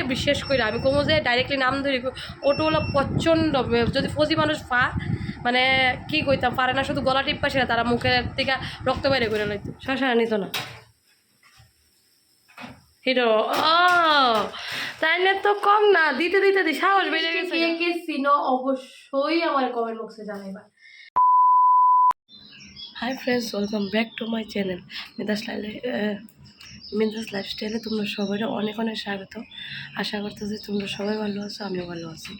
অটোওয়ালাই বিশ্বাস করি আমি কমো যে ডাইরেক্টলি নাম ধরি অটোওয়ালা প্রচণ্ড যদি ফজি মানুষ পা মানে কি কইতাম পারে না শুধু গলা টিপ্পা সেটা তারা মুখের থেকে রক্ত বাইরে করে লইতো। শশা নিত না। হিরো ও তাইলে তো কম না দিতে দিতে দি সাহস বেড়ে গেছে কে কে চিনো অবশ্যই আমার কমেন্ট বক্সে জানাইবা। Hi friends welcome back to my channel Midas লাইলে Midas লাইফস্টাইলে তোমরা সবাই অনেক অনেক স্বাগত। আশা করতেছি তোমরা সবাই ভালো আছো, আমিও ভালো আছি।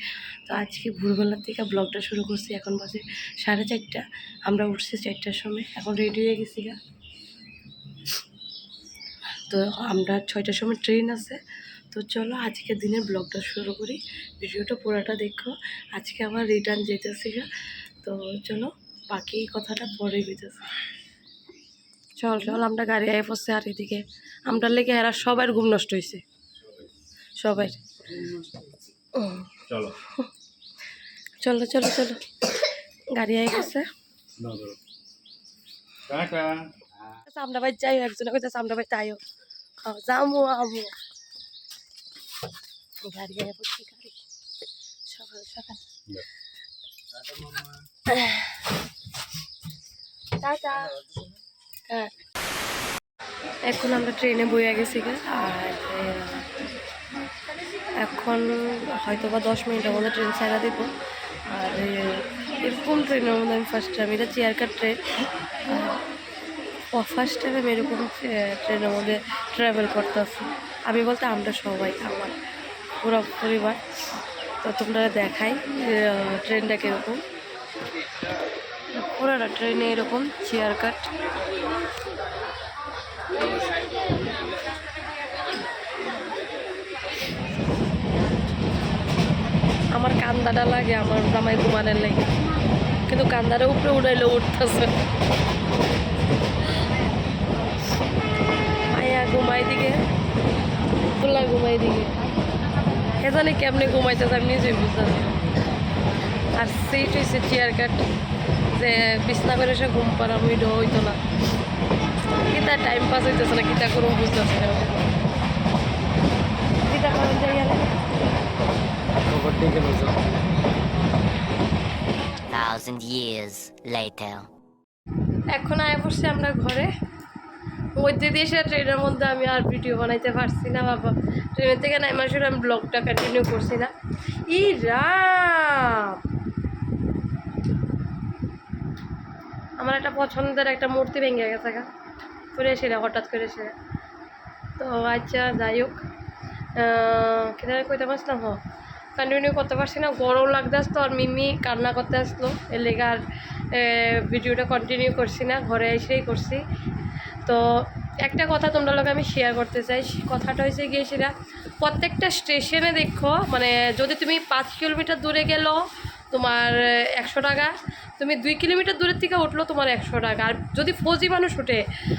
তো আজকে ভোরবেলার থেকে ব্লগটা শুরু করছি। এখন বাজে সাড়ে চারটা। আমরা উঠছি চারটার সময়। এখন রেডি হয়ে গেছি গা। তো আমরা ছয়টার সময় ট্রেন আছে। তো চলো আজকে দিনের ব্লগটা শুরু করি। ভিডিওটা পুরোটা দেখো। আজকে আবার রিটার্ন যেতেছি গা। তো চলো বাকি কথাটা পরে হইতেছে চল চল আমরা গাড়ি আয় পড়ছে আর এদিকে। আমরা লেগে এরা সবার ঘুম নষ্ট হয়েছে সবাই চলো। চলো চলো চলো। গাড়ি আয় পড়ছে। আমরা ভাই যাই একজনে কইতেছে আমরা ভাই তাইও যামু আমু। গাড়ি আয় পড়ছি গাড়ি। সকাল সকাল। টাটা। হ্যাঁ। এখন আমরা ট্রেনে বইয়া গেছি আর এখন হয়তো বা দশ মিনিটের মধ্যে ট্রেন ছাড়া দিব। আর, এরকম ট্রেনের মধ্যে আমি ফার্স্ট টাইম এটা chair car train first time আমি এরকম ট্রেনের মধ্যে ট্রাভেল করতেছি। আমি বলতে আমরা সবাই, আমার পুরো পরিবার। তো তোমরা দেখাই ট্রেনটা কীরকম। পুরোটা ট্রেনে এরকম চেয়ার কাট আমার কান্দাটা লাগে, আমার জামাই ঘুমানের লাগে। কিন্তু কান্দাটা উপরে উড়াইলে উঠতেছে। মায়া ঘুমাই দিকে, ফুলা ঘুমাই দিকে। হে জানি কেমনি ঘুমাইতেছে আমি নিজেই বুঝতেছি। আর সিট হয়েছে চেয়ার কাট যে বিছনা করে সে ঘুম পাড়াম ওইটা হইতো না। কিতা টাইম পাস হইতেছে না কিতা করুম বুঝতেছি না। কিতা করেন যাই thousand years later. এখন আয় পড়ছি আমরা ঘরে। মধ্যে দিয়ে সে ট্রেনের মধ্যে আমি আর ভিডিও বানাইতে পারছি না বাবা। ট্রেনের থেকে নাইমার শুরু আমি ব্লগটা কন্টিনিউ করছি না। ই রাম আমার একটা পছন্দের একটা মূর্তি ভেঙে গেছে গা। করে সেরা হঠাৎ করে সেরা তো আচ্ছা যাই হোক। কেদারে কইতে পারছিলাম হ। কন্টিনিউ করতে পারছি না, গরম লাগতে আসতো আর মিমি কান্না করতে আসলো। এর লেগে আর ভিডিওটা কন্টিনিউ করছি না, ঘরে এসেই করছি। তো একটা কথা তোমরা লোক আমি শেয়ার করতে চাই। কথাটা হয়েছে গিয়ে সেটা, প্রত্যেকটা স্টেশনে দেখো মানে যদি তুমি পাঁচ কিলোমিটার দূরে গেলো তোমার একশো টাকা তুমি দুই কিলোমিটার দূরের থেকে উঠল তোমার একশো টাকা। আর যদি ফৌজি মানুষ উঠে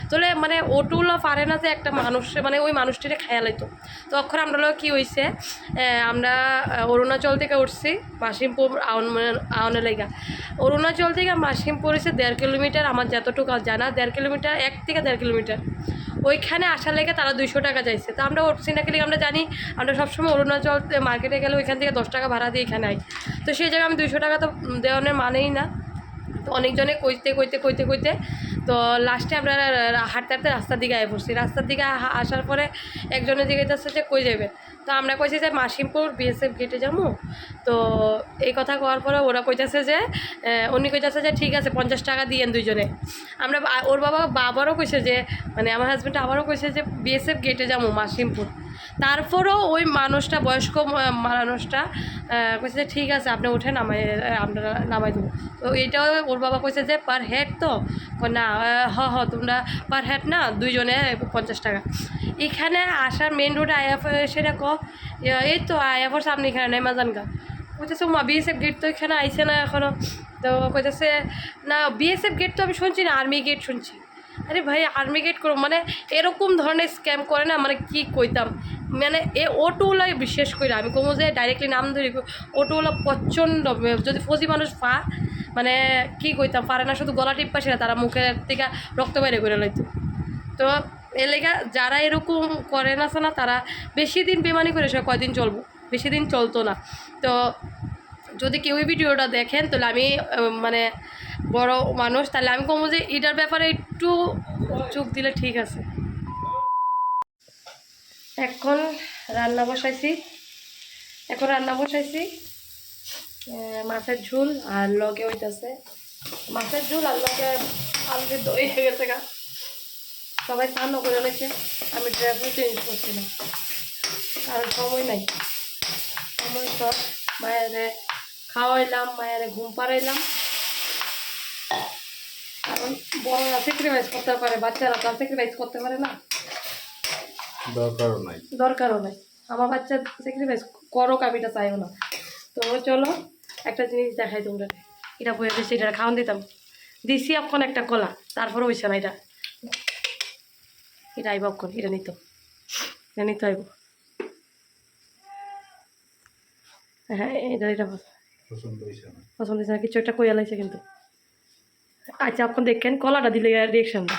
তাহলে মানে অটোগুলো পারে না যে একটা মানুষ মানে ওই মানুষটিরে খেয়াল হইতো তো অক্ষর আমরা কী হয়েছে আমরা অরুণাচল থেকে উঠছি মাসিমপুর আউন আউনের লেগা। অরুণাচল থেকে মাসিমপুর হচ্ছে দেড় কিলোমিটার, আমার যতটুকু জানা, দেড় কিলোমিটার, এক থেকে দেড় কিলোমিটার। ওইখানে আসার লেগে তারা দুইশো টাকা চাইছে। তো আমরা উঠছি না কি আমরা জানি, আমরা সবসময় অরুণাচল মার্কেটে গেলে ওইখান থেকে দশ টাকা ভাড়া দিয়ে এখানে আই। তো সেই জায়গায় আমি দুইশো টাকা তো দেওয়ানোর মানেই না। তো অনেকজনে কইতে কইতে কইতে কইতে তো লাস্টে আমরা হাঁটতে হাঁটতে রাস্তার দিকে আয় পড়ছি। রাস্তার দিকে আসার পরে একজনের দিকে যাচ্ছে যে কই যাবে তো আমরা কইছি যে মাসিমপুর বিএসএফ গেটে যাব তো এই কথা কওয়ার পরে ওরা কইতেছে যে উনি কইতেছে যে ঠিক আছে, পঞ্চাশ টাকা দিয়েন দুইজনে। আমরা ওর বাবা, বাবারও কইছে যে মানে আমার হাজব্যান্ড আবারও কইছে যে বিএসএফ গেটে যাব মাসিমপুর। তারপরও ওই মানুষটা, বয়স্ক মানুষটা কইছে যে ঠিক আছে, আপনি উঠে নামাই আমরা নামাই দেবো। তো এইটাও ওর বাবা কইছে যে পার হেড তো? না হ হ, তোমরা পার হেড না, দুইজনে পঞ্চাশ টাকা। এখানে আসার মেন রোডে আয়া সেটা ক এই তো আয়া পর সামনে এখানে নেই মাজানগা কইতেছে, মা বিএসএফ গেট তো এখানে আইছে না এখনও তো কইতেছে, না বিএসএফ গেট তো আমি শুনছি না আর্মি গেট শুনছি। আরে ভাই আর্মি গেট করো মানে এরকম ধরনের স্ক্যাম করে না মানে কি কইতাম? মানে এ অটোওয়ালাই বিশেষ করে আমি কমো যে ডাইরেক্টলি নাম ধরি অটোওয়ালা প্রচণ্ড, যদি ফজি মানুষ পা মানে কি কইতাম, পারে না, শুধু গলা টিপ্পা সেটা তারা মুখের থেকে রক্ত বাইরে করে লইতো। তো লেগা যারা এরকম করে না না তারা বেশি দিন বেমানি করে সে কয়দিন চলবো? বেশি দিন চলতো না। তো যদি কেউ এই ভিডিওটা দেখেন, তাহলে আমি মানে বড় মানুষ, তাহলে আমি কমবো যে এটার ব্যাপারে একটু চোখ দিলে ঠিক আছে। এখন রান্না বসাইছি। এখন রান্না বসাইছি। মাছের ঝোল আর লগে হইতেছে। মাছের ঝোল আর লগে আলু সিদ্ধ হয়ে গেছে গা। সবাই স্নানও করে নিয়েছে। আমি ড্রেসও চেঞ্জ করছি না। কারণ সময় নাই। সময় সব। মায়েরে খাওয়াইলাম, মায়েরে ঘুম পাড়াইলাম। কারণ বড়রা স্যাক্রিফাইস করতে পারে, বাচ্চারা তো স্যাক্রিফাইস করতে পারে না। দরকারও নাই। দরকারও নাই। আমার বাচ্চা স্যাক্রিফাইস করো কাবিটা চাইও না। তো চলো একটা জিনিস দেখাই তোমরা এটা বয়ে দিচ্ছি এটা খাওয়ান দিতাম। দিছি এখন একটা কলা তারপরে হইছে না এটা। এটা আইব এখন এটা নিত। এটা নিতে আইব। হ্যাঁ এটা এটা পছন্দ হয়েছে না হয়েছে কিছু একটা কইয়া লাইছে কিন্তু। আচ্ছা এখন দেখেন কলাটা দিলে রিয়েকশনটা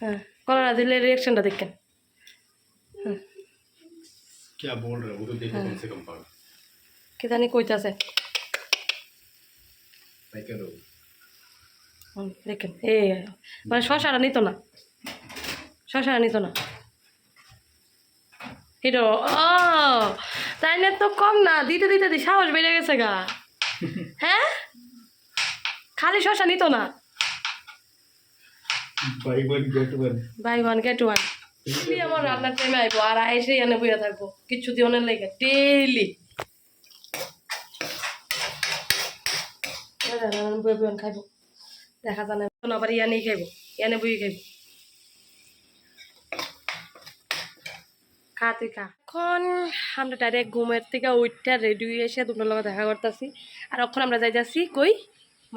হ্যাঁ কলাটা দিলে রিয়েকশনটা দেখেন। क्या बोल रहे हो वो तो देखो कम से कम पागल কে জানি কইতাছে भाई क्या लोग হুম, দেখেন এ মানে শশাটা নিত না শশাটা নিত না হিরো ও তাই না তো কম না দিতে দিতে দি সাহস বেড়ে গেছে গা হ্যাঁ খালি শশা নিত না भाई one get one buy one get one daily আমার রান্নার টাইমে আইবো, আর এনে বইয়া থাকব। কিচ্ছু দিওনের লেগে ডেইলি খাইবো। দেখা জানে আবার ইয়ানে খাইবো, ইয়ানে বই খাইবো। খা, তুই খা। এখন আমরা ডাইরেক্ট ঘুমের থেকে উঠটা রেডি হয়ে এসে দুটোর লগে দেখা করতেছি। আর এখন আমরা যাই যাচ্ছি কই?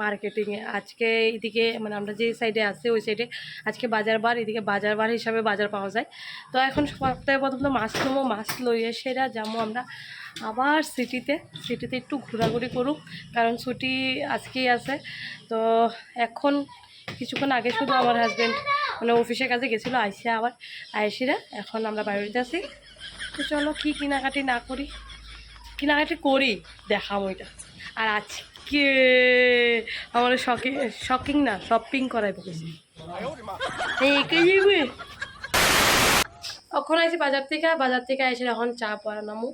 মার্কেটিংয়ে আজকে এদিকে মানে আমরা যে সাইডে আছে, ওই সাইডে আজকে বাজার বার এদিকে বাজার বার হিসাবে বাজার পাওয়া যায়। তো এখন সপ্তাহে প্রথম তো মাছ নেব, মাছ লইয়ে সেরা যাব আমরা আবার সিটিতে সিটিতে একটু ঘোরাঘুরি করুক, কারণ ছুটি আজকেই আছে। তো এখন কিছুক্ষণ আগে শুধু আমার হাজব্যান্ড মানে অফিসের কাছে গেছিল, আইসে আবার, আইসিরা এখন আমরা বাড়িতে আছি। তো চলো কী কেনাকাটি না করি, কেনাকাটি করি দেখাম ওইটা আর আজকে আমার শকিং শকিং না, শপিং করাই বলেছি এই এখন আইসি বাজার থেকে? বাজার থেকে এসে এখন চা বানামো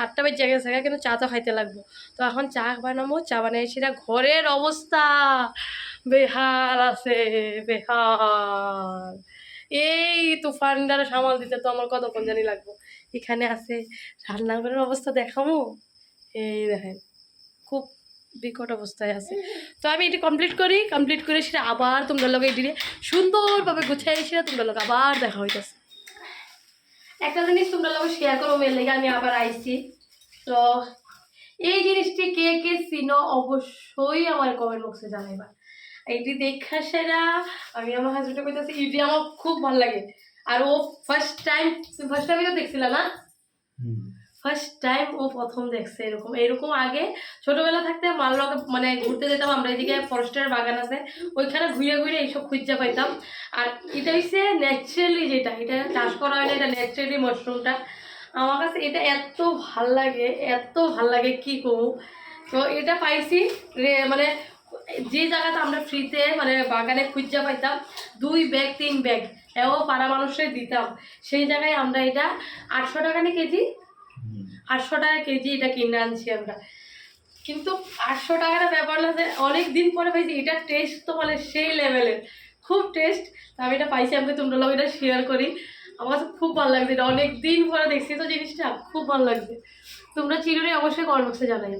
আটটা বেজে গেছে কিন্তু চা তো খাইতে লাগবো। তো এখন চা বানামো চা বানিয়ে সেটা ঘরের অবস্থা। বেহাল আছে, বেহাল। এই তুফানটারে সামাল দিতে তো আমার কতক্ষণ জানি লাগবো। এখানে আছে, রান্নাঘরের অবস্থা দেখামো। এই দেখেন, খুব বিকট অবস্থায় আছে। তো আমি এটি কমপ্লিট করি কমপ্লিট করে সেটা আবার তোমরা লগে এটি সুন্দরভাবে গুছিয়ে সেটা তোমরা লগে আবার দেখা হইতেছে। একটা জিনিস তোমরা লোক শেয়ার করো মেয়ের লেগে আমি আবার আইছি। তো এই জিনিসটি কে কে চিনো অবশ্যই আমার কমেন্ট বক্সে জানাইবা। এইটি দেখা সেরা, আমি আমার হাজবেন্ডে কইতাছি, এটি আমার খুব ভালো লাগে। আর ও ফার্স্ট টাইম ফার্স্ট টাইমে তো দেখছিলা না? ফার্স্ট টাইম ও প্রথম দেখছে এরকম। এরকম আগে ছোটবেলা থাকতে মাললকে মানে ঘুরতে যেতাম, আমরা এদিকে ফরেস্টের বাগান আছে, ওইখানে ঘুরে ঘুরে এইসব খুঁজা পাইতাম। আর এটা হচ্ছে ন্যাচারালি যেটা, এটা চাষ করা হয় না, এটা ন্যাচারালি মাশরুমটা আমার কাছে এটা এত ভালো লাগে, এত ভালো লাগে, কি করব তো এটা পাইছি মানে যে জায়গাতে আমরা ফ্রিতে মানে বাগানে খুঁজা পাইতাম, দুই ব্যাগ তিন ব্যাগ এও পাড়া মানুষের দিতাম। সেই জায়গায় আমরা এটা আটশো টাকা নিয়ে কেজি আটশো টাকা কেজি এটা কিনে আনছি আমরা। কিন্তু আটশো টাকাটা ব্যাপার না যে অনেক দিন পরে পাইছি এটা টেস্ট তো মানে সেই লেভেলের খুব টেস্ট আমি এটা পাইছি আমি তোমরা লোক এটা শেয়ার করি। আমার কাছে খুব ভালো লাগছে এটা। অনেক দিন পরে দেখছি তো জিনিসটা। খুব ভালো লাগছে। তোমরা চিরুনি অবশ্যই কমেন্ট বক্সে জানাই